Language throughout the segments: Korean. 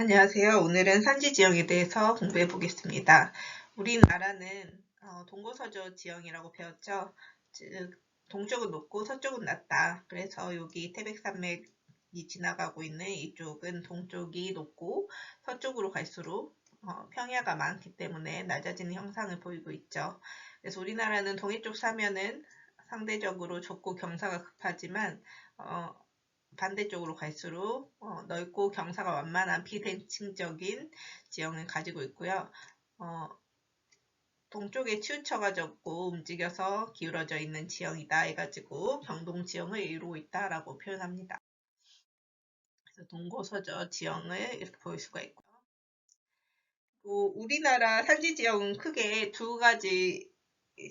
안녕하세요. 오늘은 산지 지형에 대해서 공부해 보겠습니다. 우리나라는 어, 동고서저 지형이라고 배웠죠. 즉 동쪽은 높고 서쪽은 낮다. 그래서 여기 태백산맥이 지나가고 있는 이쪽은 동쪽이 높고 서쪽으로 갈수록 어, 평야가 많기 때문에 낮아지는 형상을 보이고 있죠. 그래서 우리나라는 동해쪽 사면은 상대적으로 좁고 경사가 급하지만 어, 반대쪽으로 갈수록 어, 넓고 경사가 완만한 비대칭적인 지형을 가지고 있고요. 어, 동쪽에 치우쳐가 졌고 움직여서 기울어져 있는 지형이다 해가지고 경동 지형을 이루고 있다라고 표현합니다. 그래서 동고서저 지형을 이렇게 보일 수가 있고요. 우리나라 산지 지형은 크게 두 가지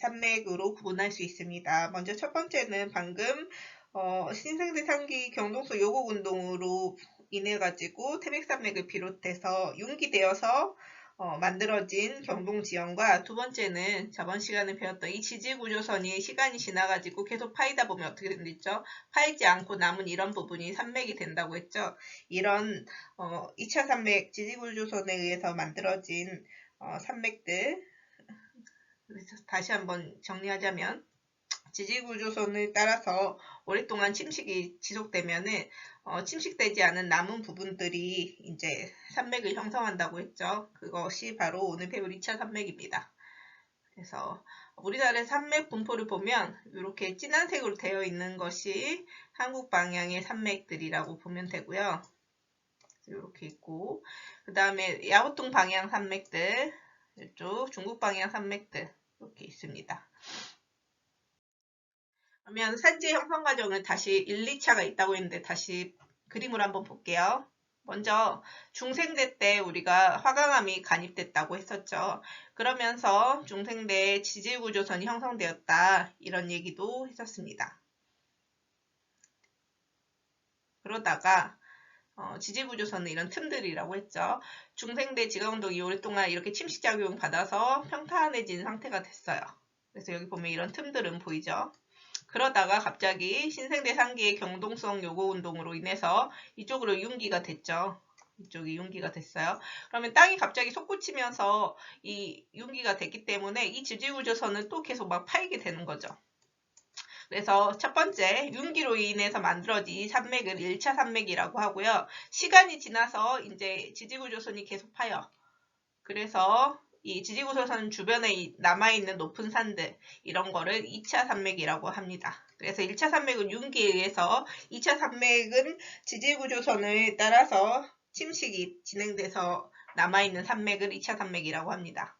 산맥으로 구분할 수 있습니다. 먼저 첫 번째는 방금 어, 신생대 상기 경동소 요곡 운동으로 인해 가지고 태백산맥을 비롯해서 융기되어서 어, 만들어진 경동 지형과 두 번째는 저번 시간에 배웠던 이 지지 구조선이 시간이 지나가지고 계속 파이다 보면 어떻게 된댔죠? 파이지 않고 남은 이런 부분이 산맥이 된다고 했죠. 이런 어, 2차 산맥 지지 구조선에 의해서 만들어진 어, 산맥들 다시 한번 정리하자면 지지구조선을 따라서 오랫동안 침식이 지속되면은 어, 침식되지 않은 남은 부분들이 이제 산맥을 형성한다고 했죠. 그것이 바로 오늘 배울 2차 산맥입니다. 그래서 우리나라의 산맥 분포를 보면 이렇게 진한 색으로 되어 있는 것이 한국 방향의 산맥들이라고 보면 되고요. 이렇게 있고 그 다음에 야오통 방향 산맥들 이쪽 중국 방향 산맥들 이렇게 있습니다. 그러면 산지 형성 과정을 다시 1, 2차가 있다고 했는데 다시 그림을 한번 볼게요. 먼저 중생대 때 우리가 화강암이 간입됐다고 했었죠. 그러면서 중생대에 지질구조선이 형성되었다 이런 얘기도 했었습니다. 그러다가 어, 지질구조선은 이런 틈들이라고 했죠. 중생대 지강운동이 오랫동안 이렇게 침식작용 받아서 평탄해진 상태가 됐어요. 그래서 여기 보면 이런 틈들은 보이죠. 그러다가 갑자기 신생대 상기의 경동성 요구 운동으로 인해서 이쪽으로 융기가 됐죠. 이쪽이 융기가 됐어요. 그러면 땅이 갑자기 솟구치면서 이 융기가 됐기 때문에 이 지지구조선은 또 계속 막 파이게 되는 거죠. 그래서 첫 번째 융기로 인해서 만들어진 이 산맥을 1차 산맥이라고 하고요. 시간이 지나서 이제 지지구조선이 계속 파요. 그래서 이 지지구조선 주변에 남아있는 높은 산들 이런 거를 2차 산맥이라고 합니다. 그래서 1차 산맥은 융기에 의해서 2차 산맥은 지지구조선을 따라서 침식이 진행돼서 남아있는 산맥을 2차 산맥이라고 합니다.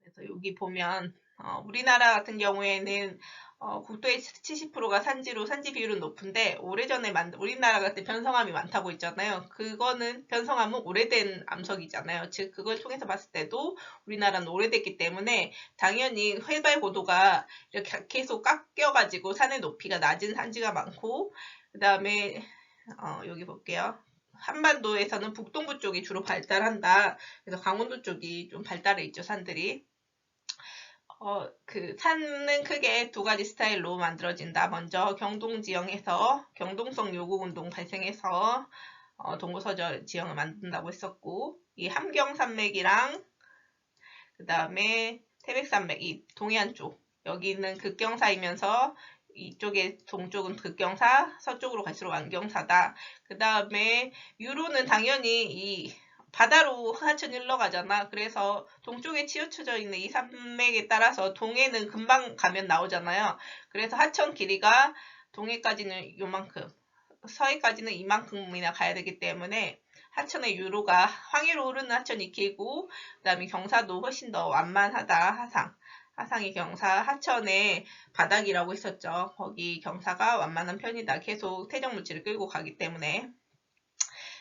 그래서 여기 보면 어, 우리나라 같은 경우에는 어, 국토의 70%가 산지로 산지 비율은 높은데 오래전에 만든 우리나라 같은 변성암이 많다고 있잖아요. 그거는 변성암은 오래된 암석이잖아요. 즉 그걸 통해서 봤을 때도 우리나라는 오래됐기 때문에 당연히 해발 고도가 이렇게 계속 깎여가지고 산의 높이가 낮은 산지가 많고 그 다음에 어, 여기 볼게요. 한반도에서는 북동부 쪽이 주로 발달한다. 그래서 강원도 쪽이 좀 발달해 있죠, 산들이. 어, 그 산은 크게 두 가지 스타일로 만들어진다. 먼저 경동 지형에서 경동성 요구 운동 발생해서 어, 동고서절 지형을 만든다고 했었고 이 함경산맥이랑 그 다음에 태백산맥 이 동해안 쪽 여기는 극경사이면서 이쪽에 동쪽은 극경사, 서쪽으로 갈수록 안경사다. 그 다음에 유로는 당연히 이 바다로 하천이 흘러가잖아. 그래서 동쪽에 치우쳐져 있는 이 산맥에 따라서 동해는 금방 가면 나오잖아요. 그래서 하천 길이가 동해까지는 요만큼, 서해까지는 이만큼이나 가야 되기 때문에 하천의 유로가 황해로 흐르는 하천이 길고 그 다음에 경사도 훨씬 더 완만하다 하상. 하상이 경사 하천의 바닥이라고 했었죠. 거기 경사가 완만한 편이다. 계속 태정물질을 끌고 가기 때문에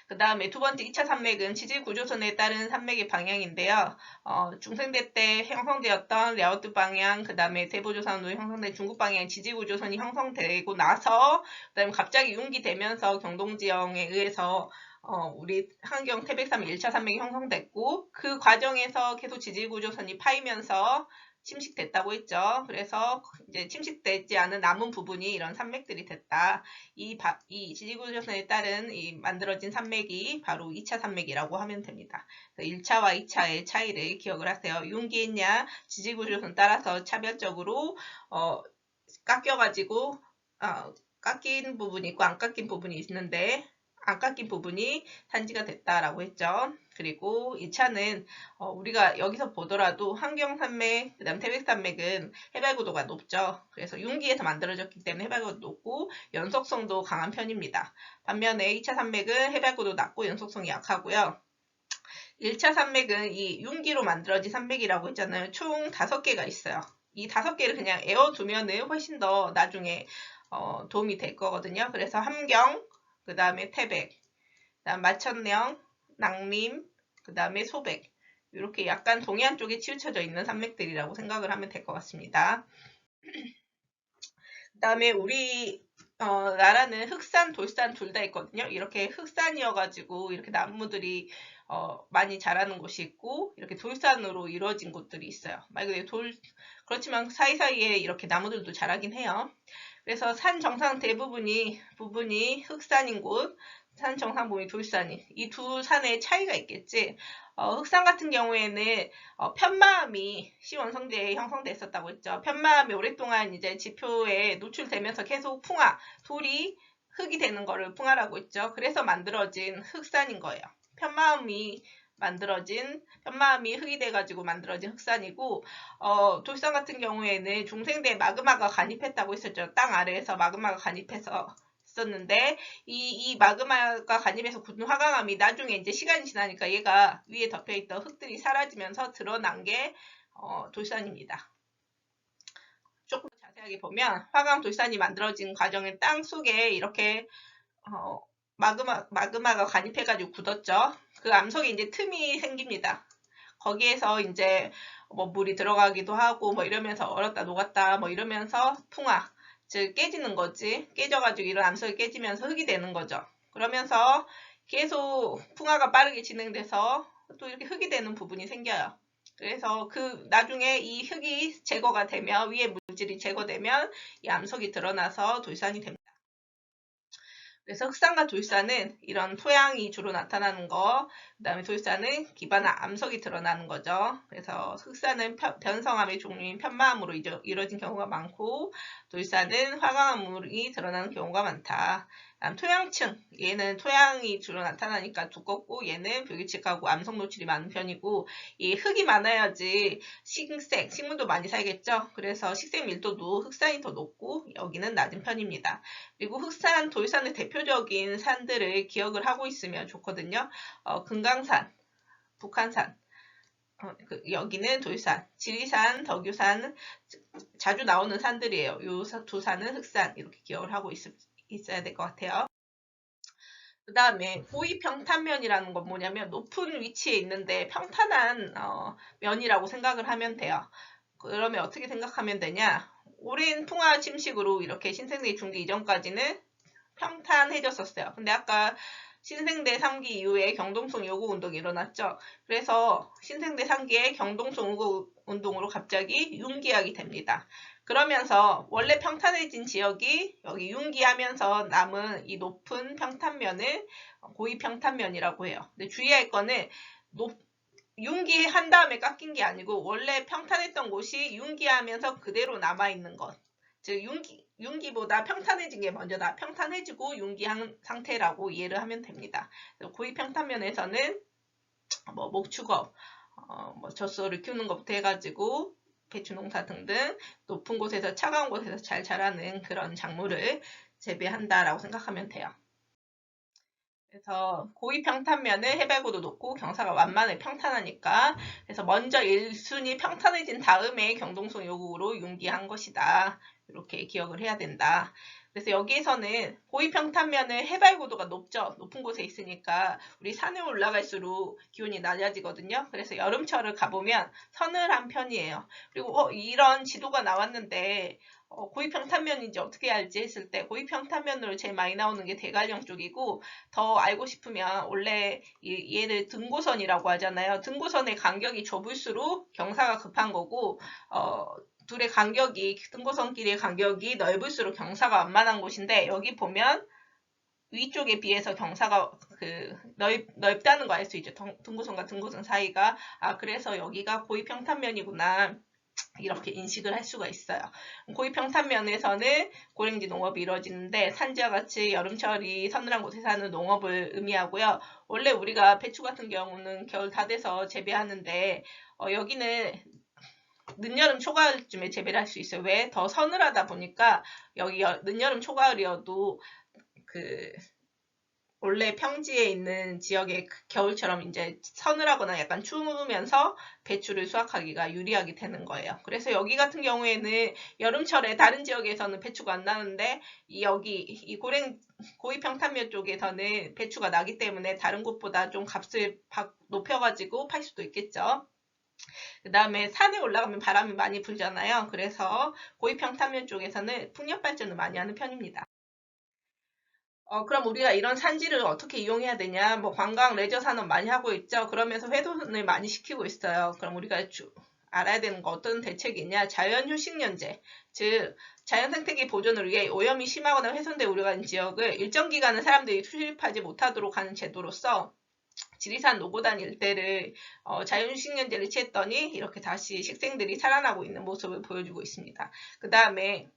그 다음에 두 번째 2차 산맥은 지질 구조선에 따른 산맥의 방향인데요. 어, 중생대 때 형성되었던 랴오트 방향, 그 다음에 대보조선으로 형성된 중국 방향 지질 구조선이 형성되고 나서 그 다음에 갑자기 융기되면서 경동지형에 의해서 어, 우리 한경 태백산 1차 산맥이 형성됐고 그 과정에서 계속 지질구조선이 파이면서 침식됐다고 했죠. 그래서 이제 침식되지 않은 남은 부분이 이런 산맥들이 됐다. 이, 바, 이 지지구조선에 따른 이 만들어진 산맥이 바로 2차 산맥이라고 하면 됩니다. 1차와 2차의 차이를 기억을 하세요. 융기했냐 지지구조선 따라서 차별적으로 어, 깎여가지고 어, 깎인 부분이 있고 안 깎인 부분이 있는데 안 깎인 부분이 산지가 됐다라고 했죠. 그리고 2차는 어, 우리가 여기서 보더라도 환경산맥, 그 다음 태백산맥은 해발고도가 높죠. 그래서 융기에서 만들어졌기 때문에 해발고도 높고 연속성도 강한 편입니다. 반면에 2차 산맥은 해발고도 낮고 연속성이 약하고요. 1차 산맥은 이 융기로 만들어진 산맥이라고 했잖아요. 총 5개가 있어요. 이 5개를 그냥 에워두면 훨씬 더 나중에 어, 도움이 될 거거든요. 그래서 함경, 그 다음에 태백, 그 다음 마천령, 낭림, 그 다음에 소백 이렇게 약간 동해안 쪽에 치우쳐져 있는 산맥들이라고 생각을 하면 될 것 같습니다. 그 다음에 우리 어, 나라는 흑산, 돌산 둘 다 있거든요. 이렇게 흑산이어가지고 이렇게 나무들이 어, 많이 자라는 곳이 있고 이렇게 돌산으로 이루어진 곳들이 있어요. 말 그대로 돌 그렇지만 사이사이에 이렇게 나무들도 자라긴 해요. 그래서 산 정상 대부분이 부분이 흑산인 곳, 산 정상 부분이 돌산이 이두 산의 차이가 있겠지. 어, 흑산 같은 경우에는 어, 편마음이 시원성대에 형성됐었다고 했죠. 편마음이 오랫동안 이제 지표에 노출되면서 계속 풍화, 돌이 흙이 되는 거를 풍화라고 했죠. 그래서 만들어진 흑산인 거예요. 편마음이 만들어진 편마음이 흙이 돼가지고 만들어진 흑산이고 어, 돌산 같은 경우에는 중생대 마그마가 간입했다고 했었죠. 땅 아래에서 마그마가 간입해서 있었는데 이, 이 마그마가 간입해서 굳은 화강암이 나중에 이제 시간이 지나니까 얘가 위에 덮여있던 흙들이 사라지면서 드러난 게 어, 돌산입니다. 조금 자세하게 보면 화강 돌산이 만들어진 과정의 땅 속에 이렇게 어, 마그마, 마그마가 간입해가지고 굳었죠. 그 암석에 이제 틈이 생깁니다. 거기에서 이제 뭐 물이 들어가기도 하고 뭐 이러면서 얼었다 녹았다 뭐 이러면서 풍화 즉 깨지는 거지 깨져가지고 이런 암석이 깨지면서 흙이 되는 거죠. 그러면서 계속 풍화가 빠르게 진행돼서 또 이렇게 흙이 되는 부분이 생겨요. 그래서 그 나중에 이 흙이 제거가 되면 위에 물질이 제거되면 이 암석이 드러나서 돌산이 됩니다. 그래서 흑산과 돌산은 이런 토양이 주로 나타나는 거, 그 다음에 돌산은 기반화 암석이 드러나는 거죠. 그래서 흑산은 변성암의 종류인 편마암으로 이루어진 경우가 많고 돌산은 화강암물이 드러나는 경우가 많다. 다음 토양층. 얘는 토양이 주로 나타나니까 두껍고 얘는 불규칙하고 암석 노출이 많은 편이고 이 흙이 많아야지 식색 식물도 많이 살겠죠? 그래서 식생 밀도도 흑산이 더 높고 여기는 낮은 편입니다. 그리고 흑산 돌산의 대표적인 산들을 기억을 하고 있으면 좋거든요. 어, 금강산 북한산 어, 그, 여기는 돌산, 지리산, 덕유산 자주 나오는 산들이에요. 이두 산은 흑산 이렇게 기억을 하고 있, 있어야 될 것 같아요. 그 다음에 고위 평탄면이라는 건 뭐냐면 높은 위치에 있는데 평탄한 어, 면이라고 생각을 하면 돼요. 그러면 어떻게 생각하면 되냐? 오랜 풍화 침식으로 이렇게 신생대 중기 이전까지는 평탄해졌었어요. 근데 아까 신생대 3기 이후에 경동성 요구 운동이 일어났죠. 그래서 신생대 3기에 경동성 요구 운동으로 갑자기 융기약이 됩니다. 그러면서 원래 평탄해진 지역이 여기 융기하면서 남은 이 높은 평탄면을 고위 평탄면이라고 해요. 근데 주의할 거는 높, 융기한 다음에 깎인 게 아니고 원래 평탄했던 곳이 융기하면서 그대로 남아있는 것. 즉 융기, 융기보다 평탄해진 게 먼저다. 평탄해지고 융기한 상태라고 이해를 하면 됩니다. 고위 평탄면에서는 뭐 목축업, 어, 뭐 젖소를 키우는 것부터 해가지고 배추 농사 등등 높은 곳에서 차가운 곳에서 잘 자라는 그런 작물을 재배한다라고 생각하면 돼요. 그래서 고위 평탄면은 해발고도 높고 경사가 완만해 평탄하니까 그래서 먼저 1순위 평탄해진 다음에 경동성 요구로 융기한 것이다. 이렇게 기억을 해야 된다. 그래서 여기에서는 고위평탄면은 해발고도가 높죠. 높은 곳에 있으니까 우리 산에 올라갈수록 기온이 낮아지거든요. 그래서 여름철을 가보면 서늘한 편이에요. 그리고 어, 이런 지도가 나왔는데 어, 고위평탄면인지 어떻게 알지 했을 때 고위평탄면으로 제일 많이 나오는 게 대관령 쪽이고 더 알고 싶으면 원래 이- 얘를 등고선이라고 하잖아요. 등고선의 간격이 좁을수록 경사가 급한 거고 어, 둘의 간격이 등고선끼리의 간격이 넓을수록 경사가 완만한 곳인데 여기 보면 위쪽에 비해서 경사가 그 넓, 넓다는 거 알 수 있죠. 등- 등고선과 등고선 사이가 아 그래서 여기가 고위평탄면이구나. 이렇게 인식을 할 수가 있어요. 고위평탄면에서는 고랭지 농업이 이루어지는데 산지와 같이 여름철이 서늘한 곳에 사는 농업을 의미하고요. 원래 우리가 배추 같은 경우는 겨울 다 돼서 재배하는데 어, 여기는 늦여름 초가을쯤에 재배를 할 수 있어요. 왜? 더 서늘하다 보니까 여기 여- 늦여름 초가을이어도 그 원래 평지에 있는 지역의 그 겨울처럼 이제 서늘하거나 약간 추우면서 배추를 수확하기가 유리하게 되는 거예요. 그래서 여기 같은 경우에는 여름철에 다른 지역에서는 배추가 안 나는데 이 여기 이 고랭 고위평탄면 쪽에서는 배추가 나기 때문에 다른 곳보다 좀 값을 바- 높여가지고 팔 수도 있겠죠. 그 다음에 산에 올라가면 바람이 많이 불잖아요. 그래서 고위평탄면 쪽에서는 풍력 발전을 많이 하는 편입니다. 어, 그럼 우리가 이런 산지를 어떻게 이용해야 되냐? 뭐 관광 레저 산업 많이 하고 있죠. 그러면서 훼손을 많이 시키고 있어요. 그럼 우리가 주- 알아야 되는 거 어떤 대책이 있냐? 자연 휴식연제, 즉 자연 생태계 보존을 위해 오염이 심하거나 훼손될 우려가 있는 지역을 일정 기간은 사람들이 출입하지 못하도록 하는 제도로서 지리산 노고단 일대를 어, 자연 휴식연제를 취했더니 이렇게 다시 식생들이 살아나고 있는 모습을 보여주고 있습니다. 그 다음에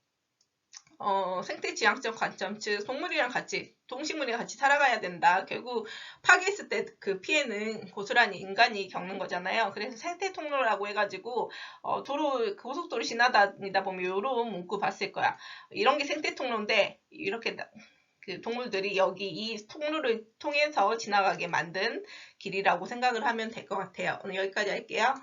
어, 생태 지향적 관점, 즉 동물이랑 같이 동식물이랑 같이 살아가야 된다. 결국 파괴했을 때 그 피해는 고스란히 인간이 겪는 거잖아요. 그래서 생태 통로라고 해가지고 어, 도로 고속도로 지나다니다 보면 이런 문구 봤을 거야. 이런 게 생태 통로인데 이렇게 나- 그 동물들이 여기 이 통로를 통해서 지나가게 만든 길이라고 생각을 하면 될 것 같아요. 오늘 여기까지 할게요.